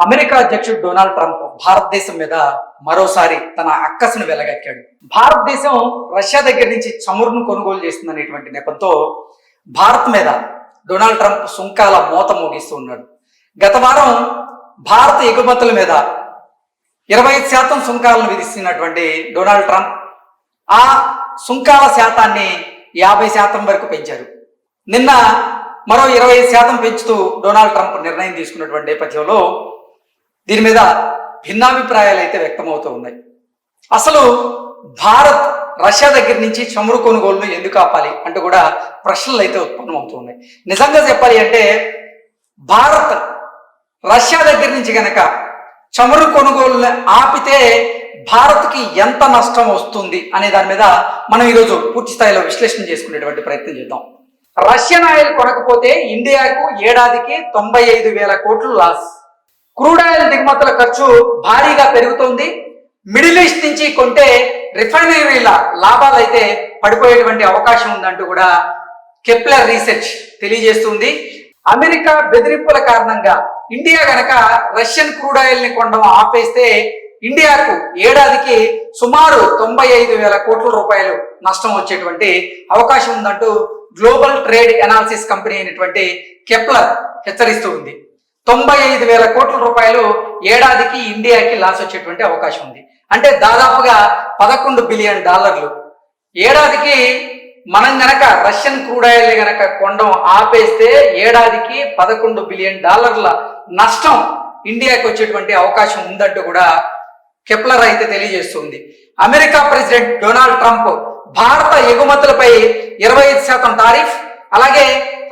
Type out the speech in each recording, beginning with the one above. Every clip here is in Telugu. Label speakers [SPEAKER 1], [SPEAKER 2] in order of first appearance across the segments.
[SPEAKER 1] అమెరికా అధ్యక్షుడు డొనాల్డ్ ట్రంప్ భారతదేశం మీద మరోసారి తన అక్కసును వెలగక్కాడు. భారతదేశం రష్యా దగ్గర నుంచి చమురును కొనుగోలు చేస్తుందనేటువంటి నెపంతో భారత్ మీద డొనాల్డ్ ట్రంప్ సుంకాల మూత మోగిస్తూ ఉన్నాడు. గత వారం భారత ఎగుమతుల మీద ఇరవై ఐదు శాతం సుంకాలను విధిస్తున్నటువంటి డొనాల్డ్ ట్రంప్ ఆ సుంకాల శాతాన్ని యాభై శాతం వరకు పెంచారు. నిన్న మరో ఇరవై ఐదు శాతం పెంచుతూ డొనాల్డ్ ట్రంప్ నిర్ణయం తీసుకున్నటువంటి నేపథ్యంలో దీని మీద భిన్నాభిప్రాయాలు అయితే వ్యక్తమవుతూ ఉన్నాయి. అసలు భారత్ రష్యా దగ్గర నుంచి చమురు కొనుగోలును ఎందుకు ఆపాలి అంటూ కూడా ప్రశ్నలు అయితే ఉత్పన్నమవుతున్నాయి నిజంగా చెప్పాలి అంటే భారత్ రష్యా దగ్గర నుంచి కనుక చమురు కొనుగోలు ఆపితే భారత్కి ఎంత నష్టం వస్తుంది అనే దాని మీద మనం ఈరోజు పూర్తి స్థాయిలో విశ్లేషణ చేసుకునేటువంటి ప్రయత్నం చేద్దాం. రష్యన్ ఆయిల్ కొనకపోతే ఇండియాకు ఏడాదికి తొంభై ఐదు వేల కోట్లు లాస్. క్రూడ్ ఆయిల్ దిగుమతుల ఖర్చు భారీగా పెరుగుతోంది. మిడిల్ ఈస్ట్ నుంచి కొంటే రిఫైనరీల లాభాలు అయితే పడిపోయేటువంటి అవకాశం ఉందంటూ కూడా కెప్లర్ రీసెర్చ్ తెలియజేస్తుంది. అమెరికా బెదిరింపుల కారణంగా ఇండియా గనక రష్యన్ క్రూడ్ ఆయిల్ని కొనడం ఆపేస్తే ఇండియాకు ఏడాదికి సుమారు తొంభై ఐదు వేల కోట్ల రూపాయలు నష్టం వచ్చేటువంటి అవకాశం ఉందంటూ గ్లోబల్ ట్రేడ్ ఎనాలిసిస్ కంపెనీ అయినటువంటి కెప్లర్ హెచ్చరిస్తూ ఉంది. తొంభై ఐదు వేల కోట్ల రూపాయలు ఏడాదికి ఇండియాకి లాస్ వచ్చేటువంటి అవకాశం ఉంది. అంటే దాదాపుగా పదకొండు బిలియన్ డాలర్లు. ఏడాదికి మనం గనక రష్యన్ క్రూడ్ ఆయిల్ గనక కొండం ఆపేస్తే ఏడాదికి పదకొండు బిలియన్ డాలర్ల నష్టం ఇండియాకి వచ్చేటువంటి అవకాశం ఉందంటూ కూడా కెప్లర్ అయితే తెలియజేస్తుంది. అమెరికా ప్రెసిడెంట్ డొనాల్డ్ ట్రంప్ భారత ఎగుమతులపై ఇరవై ఐదు శాతం టారిఫ్ అలాగే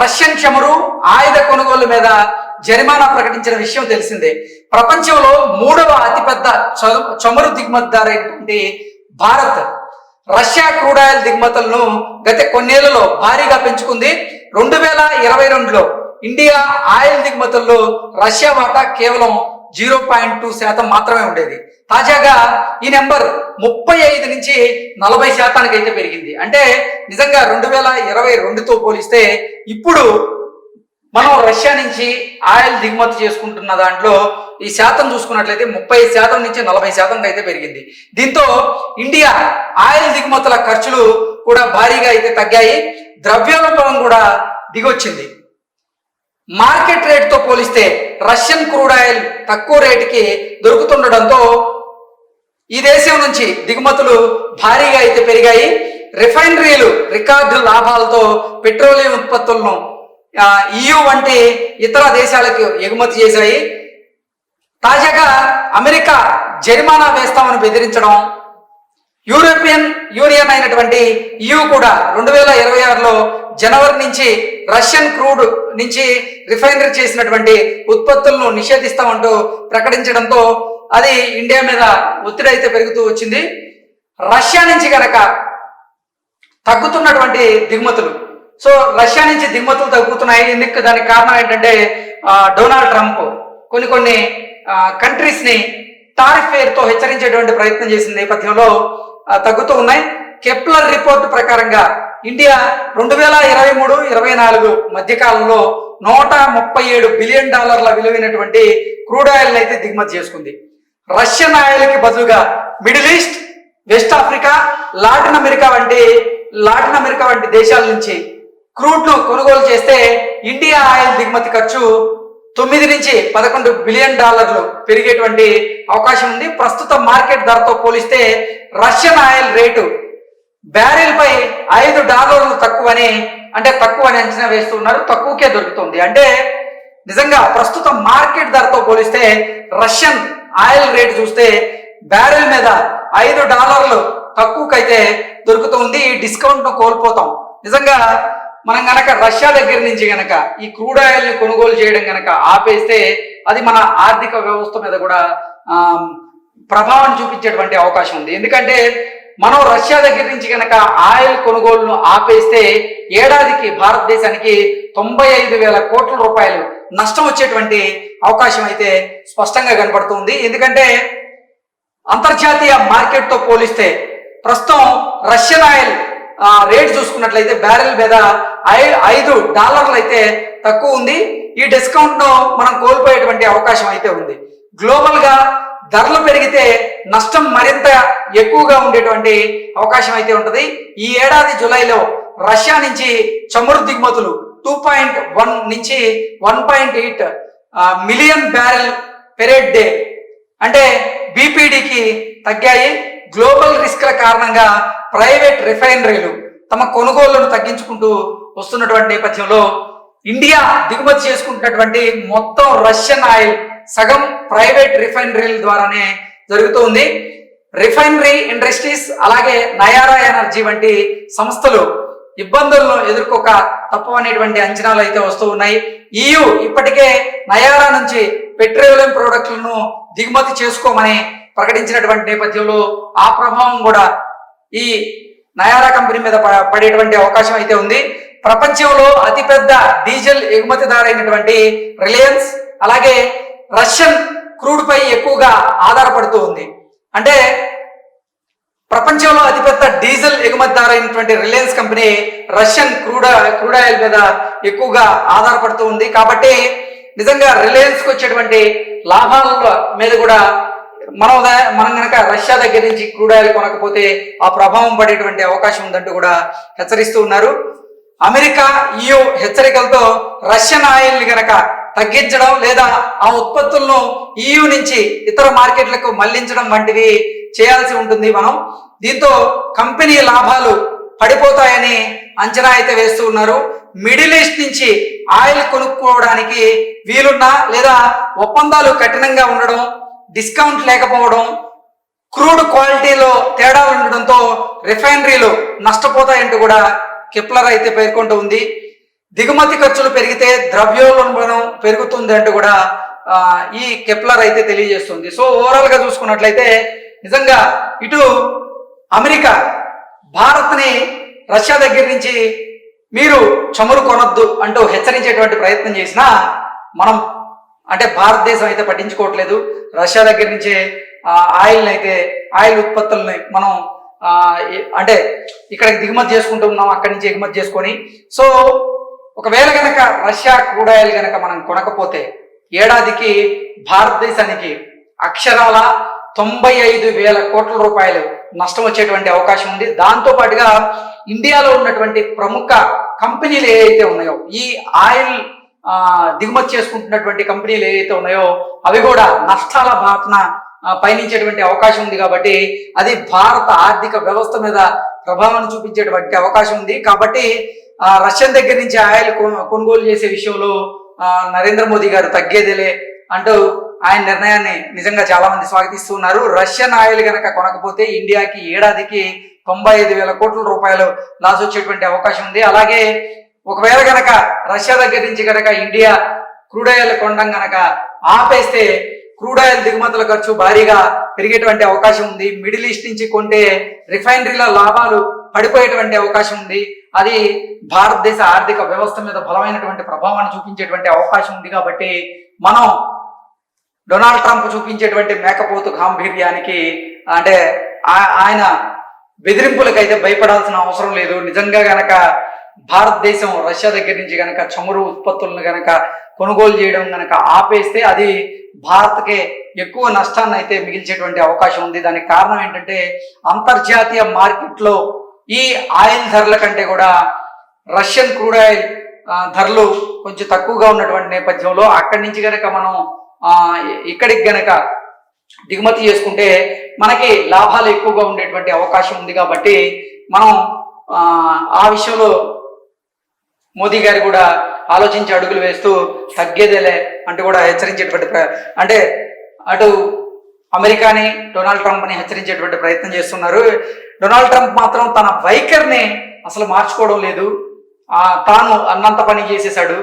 [SPEAKER 1] రష్యన్ చమురు ఆయుధ కొనుగోలు మీద జరిమానా ప్రకటించిన విషయం తెలిసిందే. ప్రపంచంలో మూడవ అతిపెద్ద చమురు దిగుమతిదారైనటువంటి భారత్. రష్యా క్రూడ్ ఆయిల్ దిగుమతులను గత కొన్నేళ్ళలో భారీగా పెంచుకుంది. రెండు వేల ఇరవై రెండులో ఇండియా ఆయిల్ దిగుమతుల్లో రష్యా వాటా కేవలం జీరో పాయింట్ టూ శాతం మాత్రమే ఉండేది. తాజాగా ఈ నెంబర్ ముప్పై ఐదు నుంచి నలభై శాతానికి అయితే పెరిగింది. అంటే నిజంగా రెండు వేల ఇరవై రెండుతో పోలిస్తే ఇప్పుడు మనం రష్యా నుంచి ఆయిల్ దిగుమతి చేసుకుంటున్న దాంట్లో ఈ శాతం చూసుకున్నట్లయితే ముప్పై శాతం నుంచి నలభై శాతం అయితే పెరిగింది. దీంతో ఇండియా ఆయిల్ దిగుమతుల ఖర్చులు కూడా భారీగా అయితే తగ్గాయి. ద్రవ్యోల్బణం కూడా దిగొచ్చింది. మార్కెట్ రేట్తో పోలిస్తే రష్యన్ క్రూడ్ ఆయిల్ తక్కువ రేటుకి దొరుకుతుండడంతో ఈ దేశం నుంచి దిగుమతులు భారీగా అయితే పెరిగాయి. రిఫైనరీలు రికార్డు లాభాలతో పెట్రోలియం ఉత్పత్తులను ఈయూ వంటి ఇతర దేశాలకు ఎగుమతి చేశాయి. తాజాగా అమెరికా జరిమానా వేస్తామని బెదిరించడం. యూరోపియన్ యూనియన్ అయినటువంటి ఈయూ కూడా రెండు వేల ఇరవై ఆరులో జనవరి నుంచి రష్యన్ క్రూడ్ నుంచి రిఫైనరీ చేసినటువంటి ఉత్పత్తులను నిషేధిస్తామంటూ ప్రకటించడంతో అది ఇండియా మీద ఒత్తిడి అయితే పెరుగుతూ వచ్చింది. రష్యా నుంచి కనుక తగ్గుతున్నటువంటి దిగుమతులు సో రష్యా నుంచి దిగుమతులు తగ్గుతున్నాయి. ఎందుకు? దానికి కారణం ఏంటంటే డొనాల్డ్ ట్రంప్ కొన్ని కొన్ని కంట్రీస్ని టారిఫ్ పేరుతో హెచ్చరించేటువంటి ప్రయత్నం చేసిన నేపథ్యంలో తగ్గుతూ ఉన్నాయి. కెప్లర్ రిపోర్ట్ ప్రకారంగా ఇండియా రెండు వేల ఇరవై మూడు ఇరవై నాలుగు మధ్య కాలంలో నూట ముప్పై ఏడు బిలియన్ డాలర్ల విలువైనటువంటి క్రూడ్ ఆయిల్ అయితే దిగుమతి చేసుకుంది. రష్యన్ ఆయిల్కి బదులుగా Middle East West Africa Latin America వంటి లాటిన్ అమెరికా వంటి దేశాల నుంచి క్రూడ్ను కొనుగోలు చేస్తే ఇండియా ఆయిల్ దిగుమతి ఖర్చు తొమ్మిది నుంచి పదకొండు బిలియన్ డాలర్లు పెరిగేటువంటి అవకాశం ఉంది. ప్రస్తుత మార్కెట్ ధరతో పోలిస్తే రష్యన్ ఆయిల్ రేటు బ్యారెల్ పై ఐదు డాలర్లు తక్కువని అంటే తక్కువ అని అంచనా వేస్తున్నారు తక్కువకే దొరుకుతుంది. అంటే నిజంగా ప్రస్తుత మార్కెట్ ధరతో పోలిస్తే రష్యన్ ఆయిల్ రేట్ చూస్తే బ్యారెల్ మీద ఐదు డాలర్లు తక్కువకైతే దొరుకుతుంది ఈ డిస్కౌంట్ను కోల్పోతాం. నిజంగా మనం గనక రష్యా దగ్గర నుంచి గనక ఈ క్రూడ్ ఆయిల్ని కొనుగోలు చేయడం గనక ఆపేస్తే అది మన ఆర్థిక వ్యవస్థ మీద కూడా ప్రభావం చూపించేటువంటి అవకాశం ఉంది. ఎందుకంటే మనం రష్యా దగ్గర నుంచి కనుక ఆయిల్ కొనుగోలును ఆపేస్తే ఏడాదికి భారతదేశానికి తొంభై ఐదు వేల కోట్ల రూపాయలు నష్టం వచ్చేటువంటి అవకాశం అయితే స్పష్టంగా కనపడుతుంది. ఎందుకంటే అంతర్జాతీయ మార్కెట్తో పోలిస్తే ప్రస్తుతం రష్యన్ ఆయిల్ రేట్ చూసుకున్నట్లయితే బ్యారెల్ మీద ఐ- ఐదు డాలర్లు అయితే తక్కువ ఉంది. ఈ డిస్కౌంట్ను మనం కోల్పోయేటువంటి అవకాశం అయితే ఉంది. గ్లోబల్గా ధరలు పెరిగితే నష్టం మరింత ఎక్కువగా ఉండేటువంటి అవకాశం అయితే ఉంటుంది. ఈ ఏడాది జూలైలో రష్యా నుంచి చమురు దిగుమతులు టూ పాయింట్ వన్ నుంచి one point eight million barrel per day అంటే బీపీడీకి తగ్గాయి. గ్లోబల్ రిస్క్ల కారణంగా ప్రైవేట్ రిఫైనరీలు తమ కొనుగోళ్ళను తగ్గించుకుంటూ వస్తున్నటువంటి నేపథ్యంలో ఇండియా దిగుమతి చేసుకుంటున్నటువంటి మొత్తం రష్యన్ ఆయిల్ సగం ప్రైవేట్ రిఫైనరీల ద్వారానే జరుగుతోంది. రిఫైనరీ ఇండస్ట్రీస్ అలాగే నయారా ఎనర్జీ వంటి సంస్థలు ఇబ్బందులను ఎదుర్కోక తప్పవనేటువంటి అంచనాలు అయితే వస్తూ ఉన్నాయి. ఈయు ఇప్పటికే నయారా నుంచి పెట్రోలియం ప్రోడక్ట్లను దిగుమతి చేసుకోమని ప్రకటించినటువంటి నేపథ్యంలో ఆ ప్రభావం కూడా ఈ నయారా కంపెనీ మీద పడేటువంటి అవకాశం అయితే ఉంది. ప్రపంచంలో అతిపెద్ద డీజిల్ ఎగుమతిదారైనటువంటి రిలయన్స్ అలాగే రష్యన్ క్రూడ్ పై ఎక్కువగా ఆధారపడుతూ ఉంది. అంటే ప్రపంచంలో అతిపెద్ద diesel ఎగుమతిదారైనటువంటి Reliance company Russian crude crude oil మీద ఎక్కువగా ఆధారపడుతూ ఉంది. కాబట్టి నిజంగా రిలయన్స్కి వచ్చేటువంటి లాభాల మీద కూడా మనం మనం కనుక రష్యా దగ్గర నుంచి క్రూడ్ ఆయిల్ కొనకపోతే ఆ ప్రభావం పడేటువంటి అవకాశం ఉందంటూ కూడా హెచ్చరిస్తూ ఉన్నారు. అమెరికా ఈయో హెచ్చరికలతో రష్యన్ ఆయిల్ని గనక తగ్గించడం లేదా ఆ ఉత్పత్తులను ఈయు నుంచి ఇతర మార్కెట్లకు మళ్ళించడం వంటివి చేయాల్సి ఉంటుంది మనం. దీంతో కంపెనీ లాభాలు పడిపోతాయని అంచనా అయితే వేస్తూ ఉన్నారు. మిడిల్ ఈస్ట్ నుంచి ఆయిల్ కొనుక్కోవడానికి వీలున్నా లేదా ఒప్పందాలు కఠినంగా ఉండడం డిస్కౌంట్ లేకపోవడం క్రూడ్ క్వాలిటీలో తేడా ఉండడంతో రిఫైనరీలు నష్టపోతాయంటూ కూడా కిప్లర్ అయితే పేర్కొంటూ ఉంది. దిగుమతి ఖర్చులు పెరిగితే ద్రవ్యోల్బణం పెరుగుతుంది అంటూ కూడా ఈ కెప్లర్ అయితే తెలియజేస్తుంది. సో ఓవరాల్గా చూసుకున్నట్లయితే నిజంగా ఇటు అమెరికా భారత్ని రష్యా దగ్గర నుంచి మీరు చమురు కొనొద్దు అంటూ హెచ్చరించేటువంటి ప్రయత్నం చేసినా మనం అంటే భారతదేశం అయితే పట్టించుకోవట్లేదు. రష్యా దగ్గర నుంచే ఆయిల్ని అయితే ఆయిల్ ఉత్పత్తుల్ని మనం అంటే ఇక్కడికి దిగుమతి చేసుకుంటూ ఉన్నాం అక్కడి నుంచి ఎగుమతి చేసుకొని. సో ఒకవేళ కనుక రష్యా క్రూడ్ ఆయిల్ కనుక మనం కొనకపోతే ఏడాదికి భారతదేశానికి అక్షరాల తొంభై ఐదు వేల కోట్ల రూపాయలు నష్టం వచ్చేటువంటి అవకాశం ఉంది. దాంతో పాటుగా ఇండియాలో ఉన్నటువంటి ప్రముఖ కంపెనీలు ఏవైతే ఉన్నాయో ఈ ఆయిల్ దిగుమతి చేసుకుంటున్నటువంటి కంపెనీలు ఏవైతే ఉన్నాయో అవి కూడా నష్టాల బాధన పయనించేటువంటి అవకాశం ఉంది కాబట్టి అది భారత ఆర్థిక వ్యవస్థ మీద ప్రభావం చూపించేటువంటి అవకాశం ఉంది. కాబట్టి ఆ, రష్యన్ దగ్గర నుంచి ఆయిల్ కొనుగోలు చేసే విషయంలో ఆ, నరేంద్ర మోదీ గారు తగ్గేదేలే అంటూ ఆయన నిర్ణయాన్ని నిజంగా చాలా మంది స్వాగతిస్తున్నారు. రష్యన్ ఆయిల్ కనుక కొనకపోతే ఇండియాకి ఏడాదికి తొంభై ఐదు వేల కోట్ల రూపాయలు లాస్ వచ్చేటువంటి అవకాశం ఉంది. అలాగే ఒకవేళ గనక రష్యా దగ్గర నుంచి గనక ఇండియా క్రూడ్ ఆయిల్ కొండం గనక ఆపేస్తే క్రూడ్ ఆయిల్ దిగుమతుల ఖర్చు భారీగా పెరిగేటువంటి అవకాశం ఉంది. మిడిల్ ఈస్ట్ నుంచి కొంటే రిఫైనరీల లాభాలు పడిపోయేటువంటి అవకాశం ఉంది. అది భారతదేశ ఆర్థిక వ్యవస్థ మీద బలమైనటువంటి ప్రభావాన్ని చూపించేటువంటి అవకాశం ఉంది కాబట్టి మనం డొనాల్డ్ ట్రంప్ చూపించేటువంటి మేకపోతు గాంభీర్యానికి అంటే ఆయన బెదిరింపులకైతే భయపడాల్సిన అవసరం లేదు. నిజంగా గనక భారతదేశం రష్యా దగ్గర నుంచి కనుక చమురు ఉత్పత్తులను కనుక కొనుగోలు చేయడం కనుక ఆపేస్తే అది భారత్కే ఎక్కువ నష్టాన్ని అయితే మిగిల్చేటువంటి అవకాశం ఉంది. దానికి కారణం ఏంటంటే అంతర్జాతీయ మార్కెట్లో ఈ ఆయిల్ ధరల కంటే కూడా రష్యన్ క్రూడ్ ఆయిల్ ధరలు కొంచెం తక్కువగా ఉన్నటువంటి నేపథ్యంలో అక్కడి నుంచి కనుక మనం ఇక్కడికి గనక దిగుమతి చేసుకుంటే మనకి లాభాలు ఎక్కువగా ఉండేటువంటి అవకాశం ఉంది కాబట్టి మనం ఆ విషయంలో మోదీ గారు కూడా ఆలోచించి అడుగులు వేస్తూ తగ్గేదేలే అంటూ కూడా హెచ్చరించేటువంటి అంటే అటు అమెరికాని డొనాల్డ్ ట్రంప్ని హెచ్చరించేటువంటి ప్రయత్నం చేస్తున్నారు. డొనాల్డ్ ట్రంప్ మాత్రం తన వైఖరిని అసలు మార్చుకోవడం లేదు. తాను అన్నంత పని చేసేశాడు.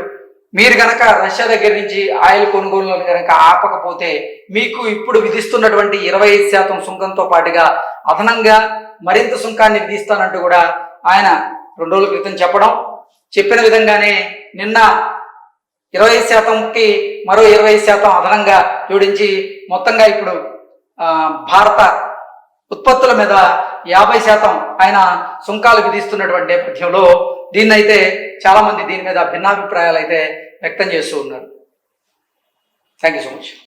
[SPEAKER 1] మీరు గనక రష్యా దగ్గర నుంచి ఆయిల్ కొనుగోలు కనుక ఆపకపోతే మీకు ఇప్పుడు విధిస్తున్నటువంటి ఇరవై ఐదు శాతం సుంకంతో పాటుగా అదనంగా మరింత సుంకాన్ని విధిస్తానంటూ కూడా ఆయన రెండు రోజుల క్రితం చెప్పడం చెప్పిన విధంగానే నిన్న ఇరవై శాతంకి మరో ఇరవై ఐదు శాతం అదనంగా జోడించి మొత్తంగా ఇప్పుడు భారత ఉత్పత్తుల మీద యాభై శాతం ఆయన సుంకాలు విధిస్తున్నటువంటి నేపథ్యంలో దీన్నైతే చాలామంది దీని మీద భిన్నాభిప్రాయాలు అయితే వ్యక్తం చేస్తూ ఉన్నారు. Thank you so much